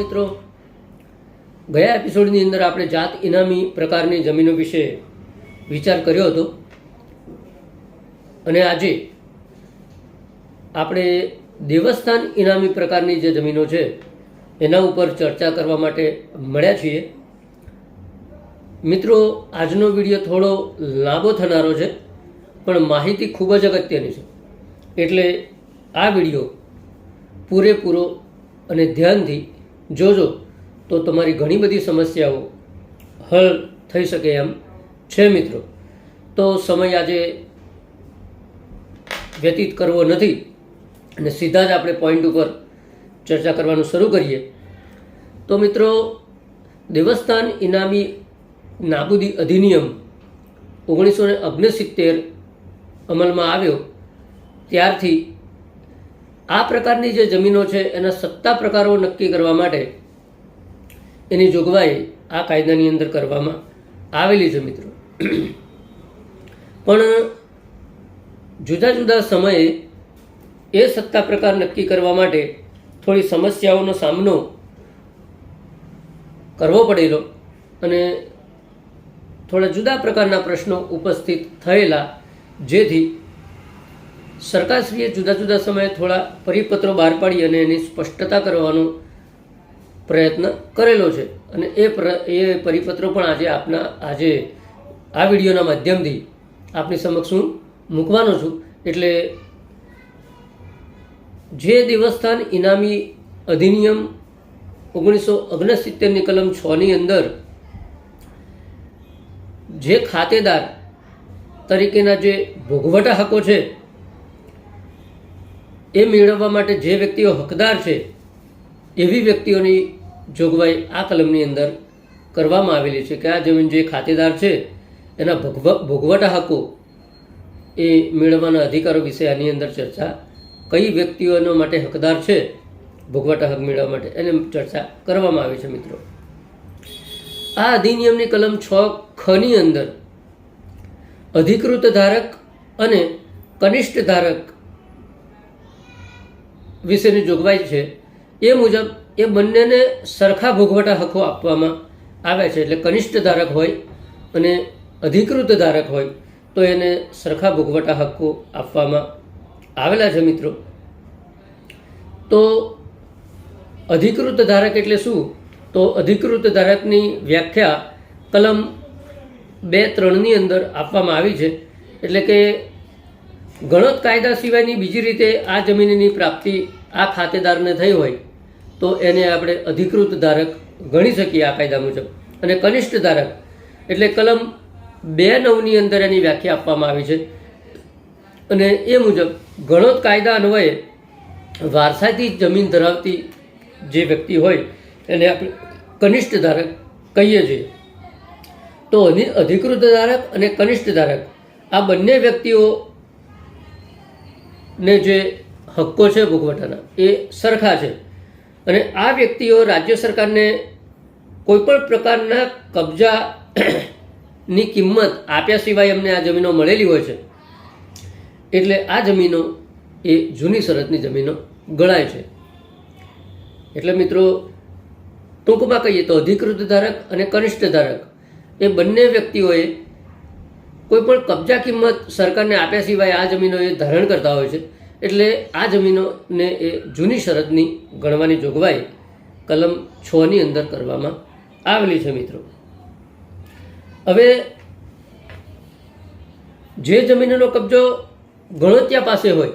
મિત્રો. ગયા એપિસોડની અંદર આપણે જાત ઇનામી પ્રકારની જમીનો વિશે વિચાર કર્યો હતો. અને આજે આપણે દેવસ્થાન ઇનામી પ્રકારની જે જમીનો છે, એના ઉપર ચર્ચા કરવા માટે મળ્યા છીએ. મિત્રો, આજનો વીડિયો થોડો લાંબો થનારો છે, પણ માહિતી ખૂબ જ અગત્યની છે. એટલે આ વીડિયો પૂરેપૂરો અને ધ્યાનથી જોજો, તો તમારી ઘણી બધી સમસ્યાઓ હલ થઈ શકે એમ છે મિત્રો. તો સમય આજે વ્યતીત કરવો નથી અને સીધા જ આપણે પોઈન્ટ ઉપર ચર્ચા કરવાનું શરૂ કરીએ. તો મિત્રો, દેવસ્થાન ઇનામી નાબૂદી અધિનિયમ ઓગણીસો ને અગ્નસિત્તેર અમલમાં આવ્યો. ત્યારથી આ પ્રકારની જે જમીનો છે, એના સત્તા પ્રકારો નક્કી કરવા માટે એની જોગવાઈ આ કાયદાની અંદર કરવામાં આવેલી છે મિત્રો. પણ જુદા જુદા સમયે એ સત્તા પ્રકાર નક્કી કરવા માટે થોડી સમસ્યાઓનો સામનો કરવો પડેલો અને થોડા જુદા પ્રકારના પ્રશ્નો ઉપસ્થિત થયેલા, જેથી સરકારશ્રીએ જુદા જુદા સમયે થોડા પરિપત્રો બહાર પાડી અને એની સ્પષ્ટતા કરવાનો પ્રયત્ન કરેલો છે. અને એ એ પરિપત્રો પણ આજે આપના, આજે આ વિડીયોના માધ્યમથી આપની સમક્ષ હું મૂકવાનો છું. એટલે જે દેવસ્થાન ઇનામી અધિનિયમ ઓગણીસો ઓગણસિત્તેરની કલમ છની અંદર જે ખાતેદાર તરીકેના જે ભોગવટા હકો છે એ મેળવવા માટે જે વ્યક્તિઓ હકદાર છે, એવી વ્યક્તિઓની જોગવાઈ આ કલમની અંદર કરવામાં આવેલી છે કે આ જમીન જે ખાતેદાર છે, એના ભોગવ, ભોગવટા હકો એ મેળવવાના અધિકારો વિશે આની અંદર ચર્ચા કઈ વ્યક્તિઓનો માટે હકદાર છે, ભોગવટા હક મેળવવા માટે એને ચર્ચા કરવામાં આવી છે મિત્રો. આ અધિનિયમની કલમ છ ખની અંદર અધિકૃત ધારક અને કનિષ્ઠ ધારક વિશેની જોગવાઈ છે. એ મુજબ એ બંનેને સરખા ભોગવટા હકો આપવામાં આવે છે. એટલે કનિષ્ઠ ધારક હોય અને અધિકૃત ધારક હોય તો એને સરખા ભોગવટા હકો આપવામાં આવેલા છે મિત્રો. તો અધિકૃત ધારક એટલે શું? તો અધિકૃત ધારકની વ્યાખ્યા કલમ બે ત્રણની અંદર આપવામાં આવી છે. એટલે કે ગણત કાયદા સિવાયની બીજી રીતે આ જમીનની પ્રાપ્તિ આ ખાતેદારને થઈ હોય, તો એને આપણે અધિકૃત ધારક ગણી શકીએ આ કાયદા મુજબ. અને કનિષ્ઠ ધારક, એટલે કલમ બે નવની અંદર એની વ્યાખ્યા આપવામાં આવી છે. અને એ મુજબ, ગણોત કાયદા અન્વયે વારસાથી જમીન ધરાવતી જે વ્યક્તિ હોય, એને આપણે કનિષ્ઠ ધારક કહીએ છીએ. તો અધિકૃત ધારક અને કનિષ્ઠ ધારક, આ બંને વ્યક્તિઓ ને જે હક્કો છે ભોગવટાના એ સરખા છે. અને આ વ્યક્તિઓ રાજ્ય સરકારને કોઈપણ પ્રકારના કબજા ની કિંમત આપ્યા સિવાય એમને આ જમીનો મળેલી હોય છે. એટલે આ જમીનો એ જૂની શરતની જમીનો ગણાય છે. એટલે મિત્રો, ટૂંકમાં કહીએ તો અધિકૃત ધારક અને કનિષ્ઠ ધારક, એ બંને વ્યક્તિઓએ કોઈ પણ કબજા કિંમત સરકારને આપ્યા સિવાય આ જમીનો એ ધારણ કરતા હોય છે. એટલે આ જમીનોને એ જૂની શરતની ગણવાની જોગવાઈ કલમ છની અંદર કરવામાં આવેલી છે મિત્રો. હવે જે જમીનનો કબજો ગણોત્યા પાસે હોય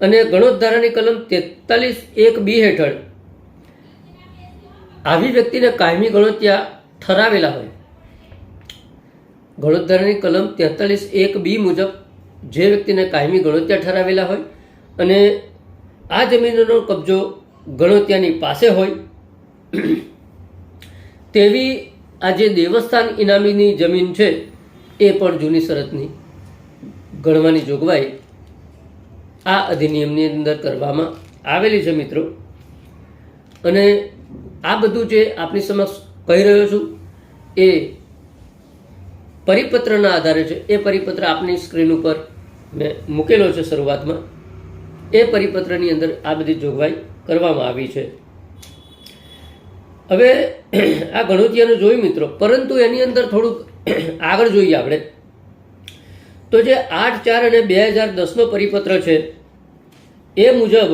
અને ગણોત ધારાની કલમ તેતાલીસ એક બી હેઠળ આવી વ્યક્તિને કાયમી ગણોત્યા ઠરાવેલા હોય ગણોત્ધારાની કલમ તેતાલીસ એક બી મુજબ જે વ્યક્તિને કાયમી ગણોત્યા ઠરાવેલા હોય અને આ જમીનનો કબજો ગણોત્યાની પાસે હોય, તેવી આ જે દેવસ્થાન ઇનામીની જમીન છે, એ પણ જૂની શરતની ગણવાની જોગવાઈ આ અધિનિયમની અંદર કરવામાં આવેલી છે મિત્રો. અને આ બધું જે આપની સમક્ષ કહી રહ્યો છું, એ પરિપત્રના આધારે છે. એ પરિપત્ર આપની સ્ક્રીન ઉપર મેં મૂકેલો છે શરૂઆતમાં. એ પરિપત્રની અંદર આ બધી જોગવાઈ કરવામાં આવી છે. હવે આ ગણોતિયાનું જોયું મિત્રો, પરંતુ એની અંદર થોડુંક આગળ જોઈએ આપણે. તો જે આઠ ચાર અને બે હજાર દસનો પરિપત્ર છે, એ મુજબ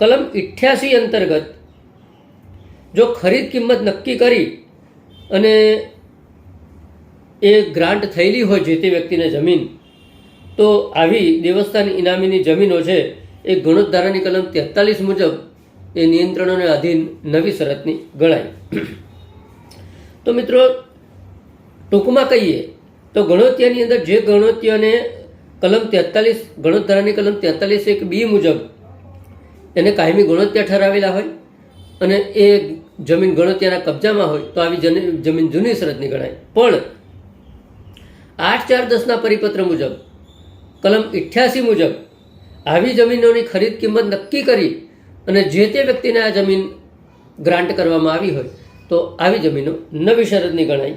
કલમ ઇઠ્યાસી અંતર્ગત જો ખરીદ કિંમત નક્કી કરી અને એ ગ્રાન્ટ થયેલી હોય જે તે વ્યક્તિને જમીન. તો આવી દેવસ્થાન ઇનામીની જમીનો છે, એ ગુણોદ્ધારાની કલમ તેતાલીસ મુજબ એ નિયંત્રણોને આધીન નવી શરતની ગણાય. તો મિત્રો, ટૂંકમાં કહીએ, તો ગણોત્યાની અંદર જે ગણોત્યને કલમ તેતાલીસ ગણોત્ધારાની કલમ તેતાલીસ એક બી મુજબ એને કાયમી ગુણોત્યા ઠરાવેલા હોય અને એ જમીન ગણોત્યાના કબજામાં હોય તો આવી જમીન જૂની શરતની ગણાય. પણ આઠ ચાર દસના પરિપત્ર મુજબ, કલમ ઇઠ્યાસી મુજબ, આવી જમીનોની ખરીદ કિંમત નક્કી કરી અને જે તે વ્યક્તિને આ જમીન ગ્રાન્ટ કરવામાં આવી હોય, તો આવી જમીનો નવી શરતની ગણાય.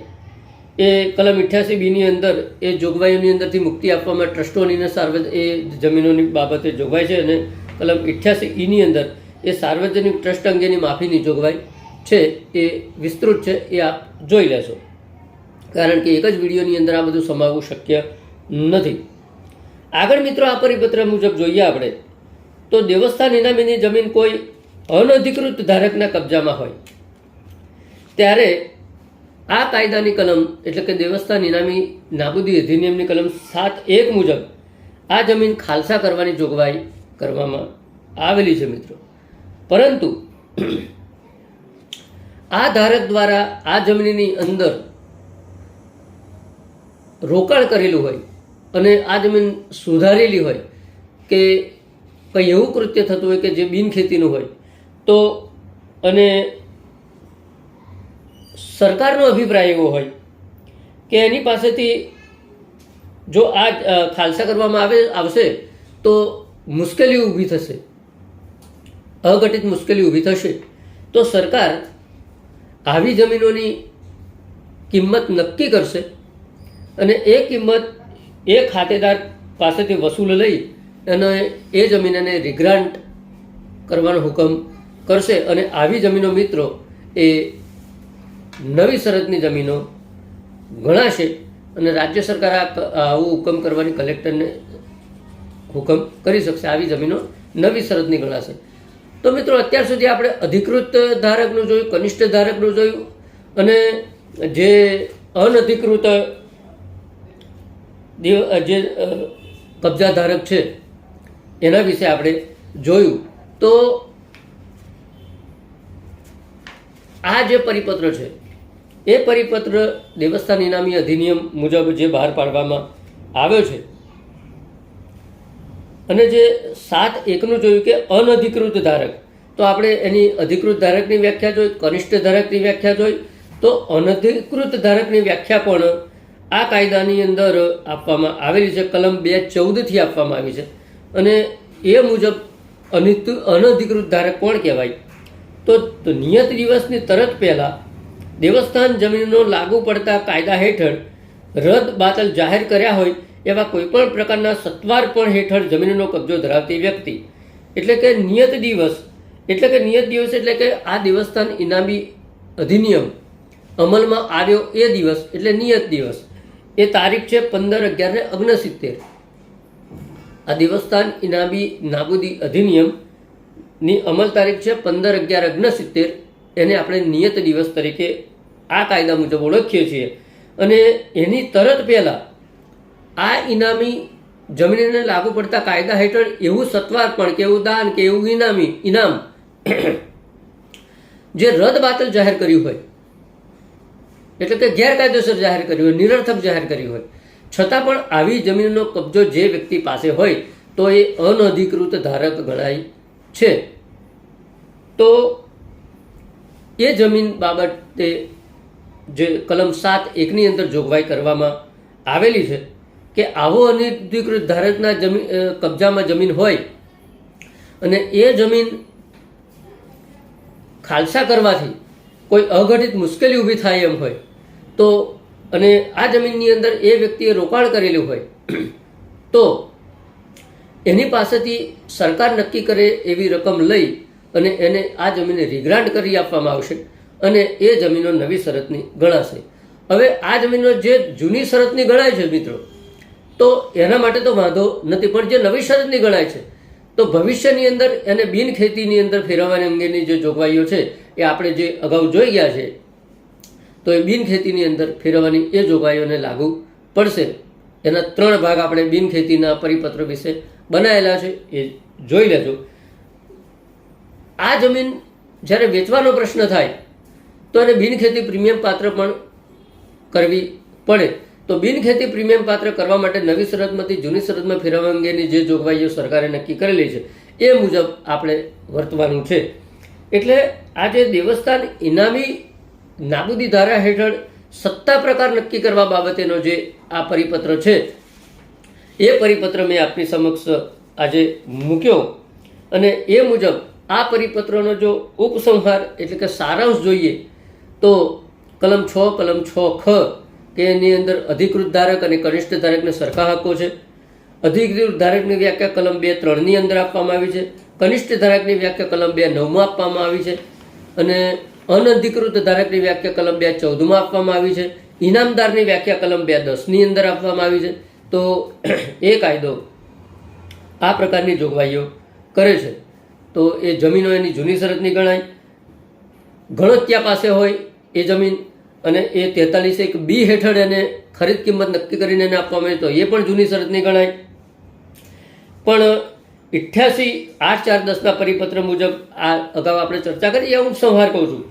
એ કલમ ઇઠ્યાસી બીની અંદર, એ જોગવાઈઓની અંદરથી મુક્તિ આપવામાં ટ્રસ્ટોની સાર્વજ, એ જમીનોની બાબતે જોગવાઈ છે અને કલમ ઇઠ્યાસી ઈની અંદર, એ સાર્વજનિક ટ્રસ્ટ અંગેની માફીની જોગવાઈ છે, એ વિસ્તૃત છે, એ આપ જોઈ લેશો. કારણ કે એક જ વિડીયોની અંદર આ બધું સમાવવું શક્ય નથી. આગળ મિત્રો આ પરિપત્ર મુજબ જોઈએ આપણે, તો દેવસ્થાન ઇનામીની જમીન કોઈ અનધિકૃત ધારકના કબજામાં હોય. ત્યારે આ કાયદાની કલમ, એટલે કે દેવસ્થાન ઇનામી નાબૂદી અધિનિયમની કલમ સાત એક મુજબ આ જમીન ખાલસા કરવાની જોગવાઈ કરવામાં આવેલી છે મિત્રો. પરંતુ આ ધારક દ્વારા આ જમીનની અંદર રોકાણ કરેલું હોય અને આ જમીન સુધારેલી હોય કે કંઈ એવું કૃત્ય થતું હોય કે જે બિનખેતીનું હોય, તો અને સરકારનો અભિપ્રાય એવો હોય કે એની પાસેથી જો આ ખાલસા કરવામાં આવે, આવશે, તો મુશ્કેલી ઊભી થશે, અઘટિત મુશ્કેલી ઊભી થશે, તો સરકાર આવી જમીનોની કિંમત નક્કી કરશે અને એ કિંમત એ ખાતેદાર પાસેથી વસૂલ લઈ અને એ જમીનને રિગ્રાન્ટ કરવાનો હુકમ કરશે. અને આવી જમીનો મિત્રો, એ નવી શરતની જમીનો ગણાશે અને રાજ્ય સરકાર આવું હુકમ કરવાની કલેક્ટરને હુકમ કરી શકશે. આવી જમીનો નવી શરતની ગણાશે. તો મિત્રો, અત્યાર સુધી આપણે અધિકૃત ધારકનું જોયું, કનિષ્ઠ ધારકનું જોયું અને જે અનધિકૃત દેવ- જે કબજાધારક છે, એના વિશે આપણે જોયું. તો આ જે પરિપત્ર છે, એ પરિપત્ર દેવસ્થાન ઇનામી અધિનિયમ મુજબ જે બહાર પાડવામાં આવ્યો છે, અને જે સાત એકનું જોયું કે અનધિકૃત ધારક. તો આપણે એની અધિકૃત ધારકની વ્યાખ્યા જોઈ, કનિષ્ઠ ધારકની વ્યાખ્યા જોઈ, તો અનધિકૃત ધારકની વ્યાખ્યા પણ આ કાયદાની અંદર આપવામાં આવેલી છે, કલમ બે ચૌદથી આપવામાં આવી છે. અને એ મુજબ અનિત- અનધિકૃત ધારક કોણ કહેવાય? તો નિયત દિવસની તરત પહેલાં દેવસ્થાન જમીનનો લાગુ પડતા કાયદા હેઠળ રદ બાતલ જાહેર કર્યા હોય એવા કોઈપણ પ્રકારના સત્વાર્પણ હેઠળ જમીનનો કબજો ધરાવતી વ્યક્તિ. એટલે કે નિયત દિવસ, એટલે કે નિયત દિવસ એટલે કે આ દેવસ્થાન ઇનામી અધિનિયમ અમલમાં આવ્યો એ દિવસ, એટલે નિયત દિવસ. એ તારીખ છે પંદર અગિયાર ને ઓગણસિત્તેર. આ દેવસ્થાન ઇનામી નાબૂદી અધિનિયમની અમલ તારીખ છે પંદર અગિયાર ઓગણસિત્તેર. એને આપણે નિયત દિવસ તરીકે આ કાયદા મુજબ ઓળખીએ છીએ. અને એની તરત પહેલાં આ ઇનામી જમીનને લાગુ પડતા કાયદા હેઠળ એવું સત્વાર્પણ કે એવું દાન કે એવું ઇનામી ઇનામ જે રદ બાતલ જાહેર કર્યું હોય એટલે કે ગેરકાયદેસર જાહેર કર્યું હોય, નિરર્થક જાહેર કર્યું હોય. છતાં પણ આવી જમીનનો કબજો જે વ્યક્તિ પાસે હોય, તો એ અનધિકૃત ધારક ગણાય છે. તો એ જમીન બાબતે જે કલમ સાત એકની અંદર જોગવાઈ કરવામાં આવેલી છે કે આવો અનધિકૃત ધારકના જમીન કબજામાં જમીન હોય અને એ જમીન ખાલસા કરવાથી કોઈ અઘટિત મુશ્કેલી ઊભી થાય એમ હોય, તો અને આ જમીનની અંદર એ વ્યક્તિએ રોકાણ કરેલું હોય, તો એની પાસેથી સરકાર નક્કી કરે એવી રકમ લઈ અને એને આ જમીનને રિગ્રાન્ટ કરી આપવામાં આવશે અને એ જમીનો નવી શરતની ગણાશે. હવે આ જમીનો જે જૂની શરતની ગણાય છે મિત્રો, તો એના માટે તો વાંધો નથી, પણ જે નવી શરતની ગણાય છે તો ભવિષ્યની અંદર એને બિનખેતીની અંદર ફેરવવાની અંગેની જે જોગવાઈઓ છે, એ આપણે જે અગાઉ જોઈ ગયા છે, તો એ બિનખેતીની અંદર ફેરવવાની એ જોગવાઈઓને લાગુ પડશે. એના ત્રણ ભાગ આપણે બિનખેતીના પરિપત્ર વિશે બનાવેલા છે, એ જોઈ લેજો. આ જમીન જ્યારે વેચવાનો પ્રશ્ન થાય, તો એને બિનખેતી પ્રીમિયમ પાત્ર પણ કરવી પડે. તો બિનખેતી પ્રીમિયમ પાત્ર કરવા માટે નવી શરતમાંથી જૂની શરતમાં ફેરવવા અંગેની જે જોગવાઈઓ સરકારે નક્કી કરેલી છે, એ મુજબ આપણે વર્તવાનું છે. એટલે આ જે દેવસ્થાન ઇનામી નાબૂદી ધારા હેઠળ સત્તા પ્રકાર નક્કી કરવા બાબતેનો જે આ પરિપત્ર છે, એ પરિપત્ર મેં આપની સમક્ષ આજે મૂક્યો. અને એ મુજબ આ પરિપત્રનો જો ઉપસંહાર એટલે કે સારાંશ જોઈએ, તો કલમ છ કલમ છ, ખ કે એની અંદર અધિકૃત ધારક અને કનિષ્ઠ ધારકને સરખા હકો છે. અધિકૃત ધારકની વ્યાખ્યા કલમ બે ત્રણની અંદર આપવામાં આવી છે. કનિષ્ઠ ધારકની વ્યાખ્યા કલમ બે નવમાં આપવામાં આવી છે. અને અનધિકૃત ધારકની વ્યાખ્યા કલમ બે ચૌદમાં આપવામાં આવી છે. ઇનામદારની વ્યાખ્યા કલમ બે દસની અંદર આપવામાં આવી છે. તો એ કાયદો આ પ્રકારની જોગવાઈઓ કરે છે. તો એ જમીનો એની જૂની શરતની ગણાય. ગણત્યા પાસે હોય એ જમીન અને એ તેતાલીસ એક બી હેઠળ એને ખરીદ કિંમત નક્કી કરીને એને આપવામાં આવે તો એ પણ જૂની શરતની ગણાય. પણ અઠ્યાસી આઠ ચાર દસના પરિપત્ર મુજબ આ અગાઉ આપણે ચર્ચા કરી, એ હું સંહાર કહું છું.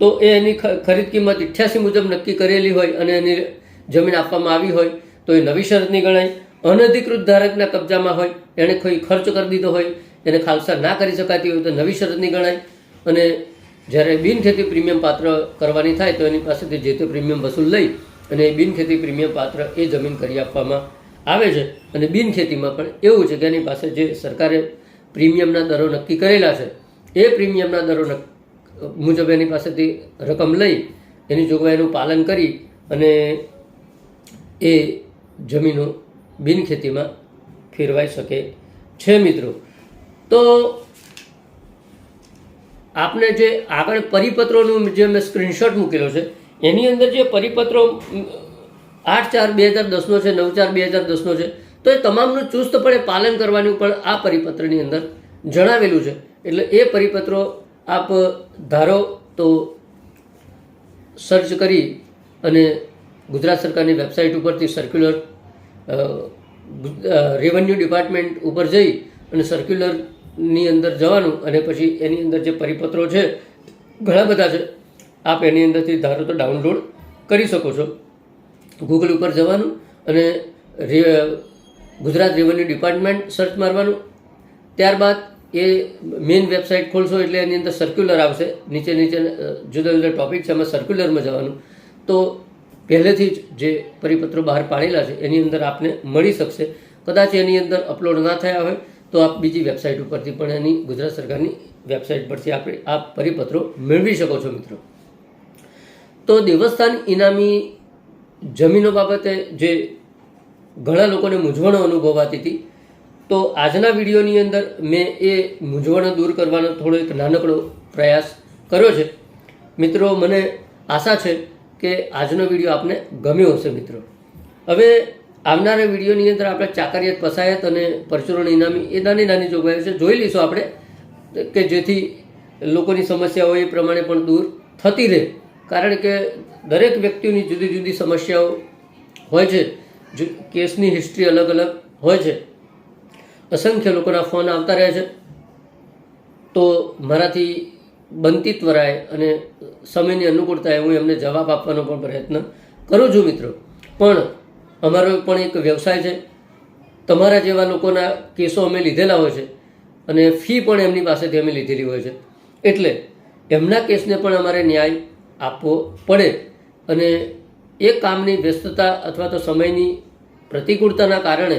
તો એ એની ખરીદ કિંમત અઠ્યાસી મુજબ નક્કી કરેલી હોય અને એની જમીન આપવામાં આવી હોય તો એ નવી શરતની ગણાય. અનધિકૃત ધારકના કબજામાં હોય, એણે કોઈ ખર્ચ કરી દીધો હોય, એને ખાલસા ના કરી શકાતી હોય તો નવી શરતની ગણાય. અને જ્યારે બિનખેતી પ્રીમિયમ પાત્ર કરવાની થાય તો એની પાસેથી જે તે પ્રીમિયમ વસૂલ લઈ અને એ બિનખેતી પ્રીમિયમ પાત્ર એ જમીન કરી આપવામાં આવે છે. અને બિનખેતીમાં પણ એવું છે કે એની પાસે જે સરકારે પ્રીમિયમના દરો નક્કી કરેલા છે, એ પ્રીમિયમના દરો મુજબ એની પાસેથી રકમ લઈ એની જોગવાઈનું પાલન કરી અને એ જમીનો બિનખેતીમાં ફેરવાઈ શકે છે મિત્રો. તો આપને જે આગળ પરિપત્રોનું જે મેં સ્ક્રીનશોટ મૂકેલો છે, એની અંદર જે પરિપત્રો આઠ ચાર બે હજાર દસનો છે, નવ ચાર બે હજાર દસનો છે, તો એ તમામનું ચુસ્તપણે પાલન કરવાનું પણ આ પરિપત્રની અંદર જણાવેલું છે. એટલે એ પરિપત્રો આપ ધારો તો સર્ચ કરી અને ગુજરાત સરકારની વેબસાઇટ ઉપરથી સર્ક્યુલર રેવન્યુ ડિપાર્ટમેન્ટ ઉપર જઈ અને સર્ક્યુલરની અંદર જવાનું અને પછી એની અંદર જે પરિપત્રો છે, ઘણા બધા છે. આપ એની અંદરથી ધારો તો ડાઉનલોડ કરી શકો છો. ગૂગલ ઉપર જવાનું અને ગુજરાત રેવન્યુ ડિપાર્ટમેન્ટ સર્ચ મારવાનું. ત્યારબાદ એ મેઇન વેબસાઇટ ખોલશો એટલે એની અંદર સર્ક્યુલર આવશે. નીચે નીચે જુદા જુદા ટોપિક છે, એમાં સર્ક્યુલરમાં જવાનું. તો પહેલેથી જ જે પરિપત્રો બહાર પાડેલા છે, એની અંદર આપને મળી શકશે. કદાચ એની અંદર અપલોડ ના થયા હોય તો આપ બીજી વેબસાઇટ ઉપરથી પણ એની ગુજરાત સરકારની વેબસાઇટ પરથી આપણે આ પરિપત્રો મેળવી શકો છો મિત્રો. તો દેવસ્થાન ઇનામી જમીનો બાબતે જે ઘણા લોકોને મૂંઝવણો અનુભવાતી હતી, તો આજના વિડીયોની અંદર મેં એ મૂંઝવણો દૂર કરવાનો થોડો એક નાનકડો પ્રયાસ કર્યો છે. મિત્રો, મને આશા છે કે આજનો વીડિયો આપને ગમ્યો હશે મિત્રો. હવે આવનારા વિડીયોની અંદર આપણે ચાકરિયાત, પસાયત અને પરચુરણ ઇનામી એ નાની નાની જોગવાઈઓ છે. જોઈ લઈશું આપણે કે જેથી લોકોની સમસ્યાઓ એ પ્રમાણે પણ દૂર થતી રહે. કારણ કે દરેક વ્યક્તિની જુદી જુદી સમસ્યાઓ હોય છે. કેસની હિસ્ટ્રી અલગ અલગ હોય છે. અસંખ્ય લોકોના ફોન આવતા રહે છે. તો મારાથી બનતી ત્વરાએ અને સમયની અનુકૂળતાએ હું એમને જવાબ આપવાનો પણ પ્રયત્ન કરું છું મિત્રો. પણ અમારો પણ એક વ્યવસાય છે. તમારા જેવા લોકોના કેસો અમે લીધેલા હોય છે અને ફી પણ એમની પાસેથી અમે લીધેલી હોય છે. એટલે એમના કેસને પણ અમારે ન્યાય આપવો પડે અને એ કામની વ્યસ્તતા અથવા તો સમયની પ્રતિકૂળતાના કારણે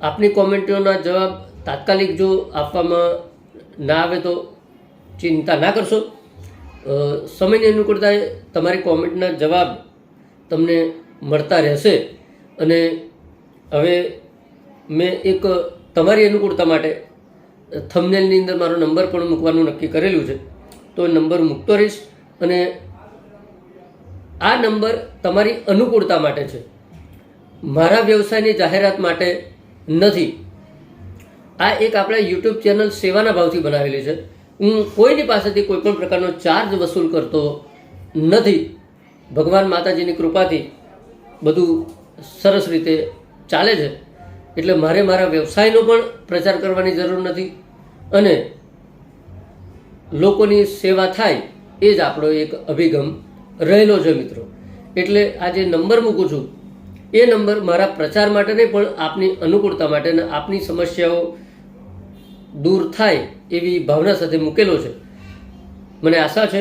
આપની કોમેન્ટોના જવાબ તાત્કાલિક જો આપવામાં ના આવે તો ચિંતા ના કરશો. સમયની અનુકૂળતાએ તમારી કોમેન્ટના જવાબ તમને મળતા રહેશે. અને હવે મેં એક તમારી અનુકૂળતા માટે થમનેલની અંદર મારો નંબર પણ મૂકવાનું નક્કી કરેલું છે. તો નંબર મૂકતો રહીશ અને આ નંબર તમારી અનુકૂળતા માટે છે. મારા વ્યવસાયની જાહેરાત માટે નથી. આ એક આપણે યુટ્યુબ ચેનલ સેવાના ભાવથી બનાવેલી છે. હું કોઈની પાસેથી કોઈ પણ પ્રકારનો ચાર્જ વસૂલ કરતો નથી. ભગવાન માતાજીની કૃપાથી બધું સરસ રીતે ચાલે છે. એટલે મારે મારા વ્યવસાયનો પણ પ્રચાર કરવાની જરૂર નથી અને લોકોની સેવા થાય એ જ આપણો એક અભિગમ રહેલો છે મિત્રો. એટલે આ જે નંબર મૂકું છું, એ નંબર મારા પ્રચાર માટે નહીં પણ આપની અનુકૂળતા માટે અને આપની સમસ્યાઓ દૂર થાય એવી ભાવના સાથે મૂકેલો છે. મને આશા છે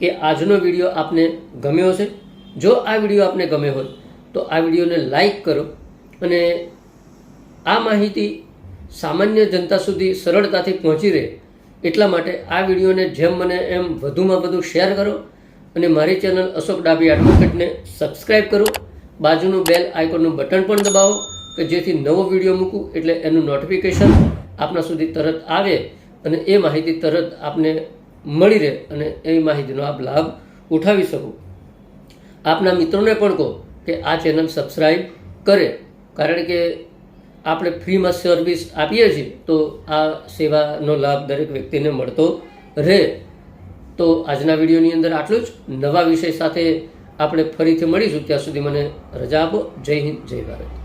કે આજનો વીડિયો આપને ગમ્યો છે જો આ વીડિયો આપને ગમ્યો હોય તો આ વિડીયોને લાઈક કરો અને આ માહિતી સામાન્ય જનતા સુધી સરળતાથી પહોંચી રહે એટલા માટે આ વિડીયોને જેમ મને એમ વધુમાં વધુ શેર કરો અને મારી ચેનલ અશોક ડાબી એડવોકેટને સબસ્ક્રાઈબ કરો. બાજુનું બેલ આઇકોનનું બટન પણ દબાવો કે જેથી નવો વીડિયો મૂકું એટલે એનું નોટિફિકેશન આપના સુધી તરત આવે અને એ માહિતી તરત આપને મળી રહે અને એ માહિતીનો આપ લાભ ઉઠાવી શકો. આપના મિત્રોને પણ કહો કે આ ચેનલ સબસ્ક્રાઈબ કરે. કારણ કે આપણે ફ્રીમાં સર્વિસ આપીએ છીએ, તો આ સેવાનો લાભ દરેક વ્યક્તિને મળતો રહે. તો આજના વિડીયોની અંદર આટલું જ. નવા વિષય સાથે આપણે ફરીથી મળીશું. ત્યાં સુધી મને રજા આપો. જય હિન્દ, જય ભારત.